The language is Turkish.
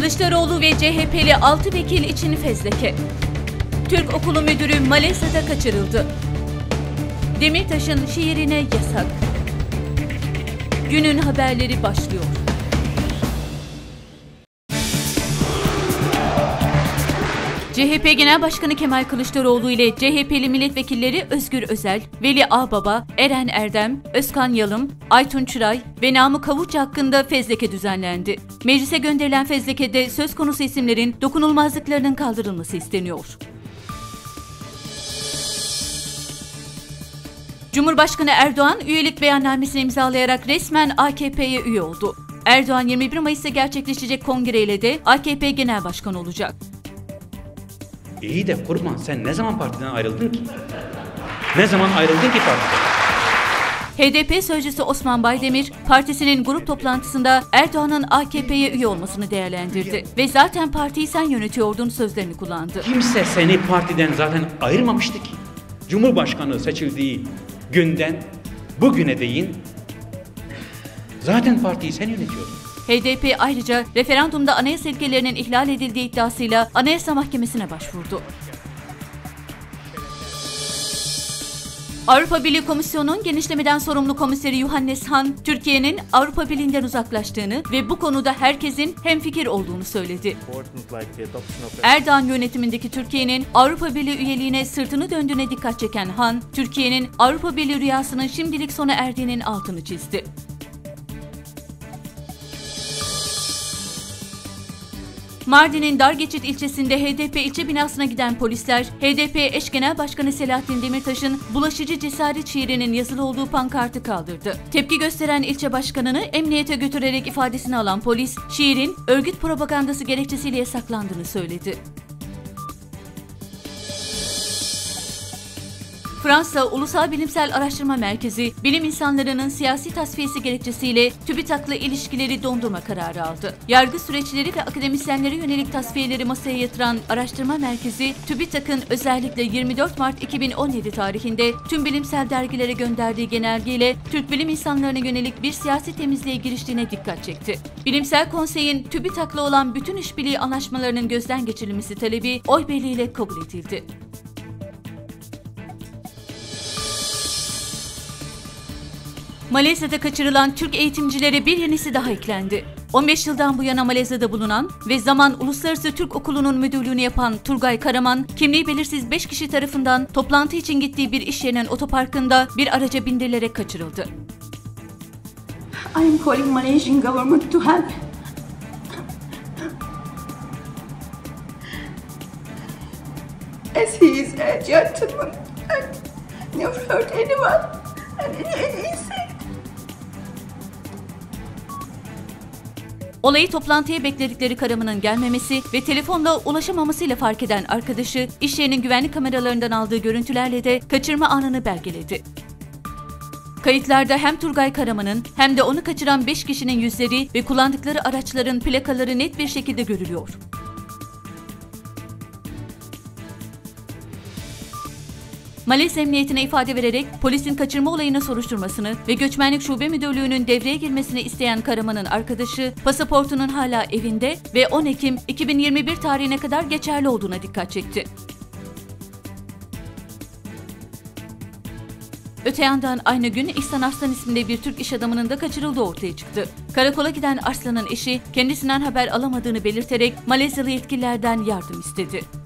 Kılıçdaroğlu ve CHP'li 6 vekil için fezleke. Türk Okulu Müdürü Malezya'da kaçırıldı. Demirtaş'ın şiirine yasak. Günün haberleri başlıyor. CHP Genel Başkanı Kemal Kılıçdaroğlu ile CHP'li milletvekilleri Özgür Özel, Veli Ağbaba, Eren Erdem, Özkan Yalım, Aytun Çıray ve Namık Kavuç hakkında fezleke düzenlendi. Meclise gönderilen fezlekede söz konusu isimlerin dokunulmazlıklarının kaldırılması isteniyor. Cumhurbaşkanı Erdoğan üyelik beyannamesini imzalayarak resmen AKP'ye üye oldu. Erdoğan 21 Mayıs'ta gerçekleşecek kongreyle de AKP Genel Başkanı olacak. İyi de kurban sen ne zaman partiden ayrıldın ki? Ne zaman ayrıldın ki partiden? HDP sözcüsü Osman Baydemir, partisinin grup toplantısında Erdoğan'ın AKP'ye üye olmasını değerlendirdi ve zaten partiyi sen yönetiyordun sözlerini kullandı. Kimse seni partiden zaten ayırmamıştı ki. Cumhurbaşkanı seçildiği günden bugüne değin zaten partiyi sen yönetiyordun. HDP ayrıca referandumda anayasa ilkelerinin ihlal edildiği iddiasıyla Anayasa Mahkemesi'ne başvurdu. Avrupa Birliği Komisyonu'nun genişlemeden sorumlu komiseri Johannes Hahn, Türkiye'nin Avrupa Birliği'nden uzaklaştığını ve bu konuda herkesin hemfikir olduğunu söyledi. Erdoğan yönetimindeki Türkiye'nin Avrupa Birliği üyeliğine sırtını döndüğüne dikkat çeken Han, Türkiye'nin Avrupa Birliği rüyasının şimdilik sona erdiğinin altını çizdi. Mardin'in Dargeçit ilçesinde HDP ilçe binasına giden polisler, HDP eş genel başkanı Selahattin Demirtaş'ın bulaşıcı cesaret şiirinin yazılı olduğu pankartı kaldırdı. Tepki gösteren ilçe başkanını emniyete götürerek ifadesini alan polis, şiirin örgüt propagandası gerekçesiyle yasaklandığını söyledi. Fransa Ulusal Bilimsel Araştırma Merkezi, bilim insanlarının siyasi tasfiyesi gerekçesiyle TÜBİTAK'la ilişkileri dondurma kararı aldı. Yargı süreçleri ve akademisyenlere yönelik tasfiyeleri masaya yatıran araştırma merkezi, TÜBİTAK'ın özellikle 24 Mart 2017 tarihinde tüm bilimsel dergilere gönderdiği genelgeyle Türk bilim insanlarına yönelik bir siyasi temizliğe giriştiğine dikkat çekti. Bilimsel Konsey'in TÜBİTAK'la olan bütün işbirliği anlaşmalarının gözden geçirilmesi talebi oy birliğiyle kabul edildi. Malezya'da kaçırılan Türk eğitimcilere bir yenisi daha eklendi. 15 yıldan bu yana Malezya'da bulunan ve zaman Uluslararası Türk Okulu'nun müdürlüğünü yapan Turgay Karaman, kimliği belirsiz 5 kişi tarafından toplantı için gittiği bir iş yerinin otoparkında bir araca bindirilerek kaçırıldı. I am calling Malaysian government to help. As he is a gentleman and never hurt anyone and he Olayı toplantıya bekledikleri Karaman'ın gelmemesi ve telefonla ulaşamamasıyla fark eden arkadaşı iş yerinin güvenlik kameralarından aldığı görüntülerle de kaçırma anını belgeledi. Kayıtlarda hem Turgay Karaman'ın hem de onu kaçıran 5 kişinin yüzleri ve kullandıkları araçların plakaları net bir şekilde görülüyor. Malezya Emniyetine ifade vererek polisin kaçırma olayını soruşturmasını ve Göçmenlik Şube Müdürlüğü'nün devreye girmesini isteyen Karaman'ın arkadaşı pasaportunun hala evinde ve 10 Ekim 2021 tarihine kadar geçerli olduğuna dikkat çekti. Öte yandan aynı gün İhsan Arslan isminde bir Türk iş adamının da kaçırıldığı ortaya çıktı. Karakola giden Arslan'ın eşi kendisinden haber alamadığını belirterek Malezyalı yetkililerden yardım istedi.